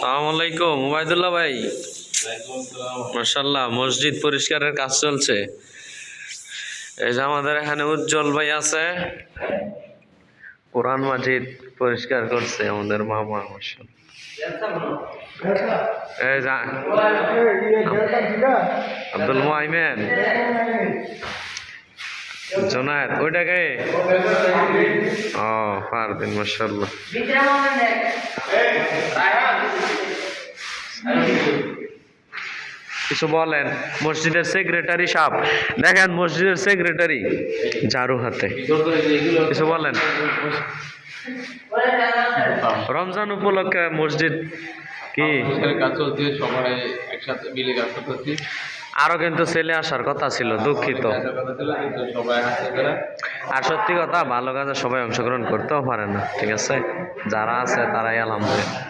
সালাম আলাইকুম ওবায়দুল্লাহ ভাই। মার্শাল্লাহ মসজিদ পরিষ্কারের কাজ চলছে। এই যে আমাদের এখানে উজ্জ্বল ভাই আছে। কোরআন মাজিদ পরিষ্কার করছে আমাদের মামা মার্শাল্লাহ এই যা আব্দুল মোহাইমেন জোনায়েত ওইটাকে ও, পারবেন মার্শাল্লাহ কিছু বলেন, মসজিদের সেক্রেটারি সাপ দেখেন মসজিদের সেক্রেটারি ঝাড়ু হাতে। কিছু বলেন? রমজান উপলক্ষে মসজিদ কি? আরও কিন্তু ছেলে আসার কথা ছিল, দুঃখিত। আর সত্যি কথা, ভালো কাজে সবাই অংশগ্রহণ করতেও পারে না, ঠিক আছে? যারা আছে তারাই আলহামদুলিল্লাহ।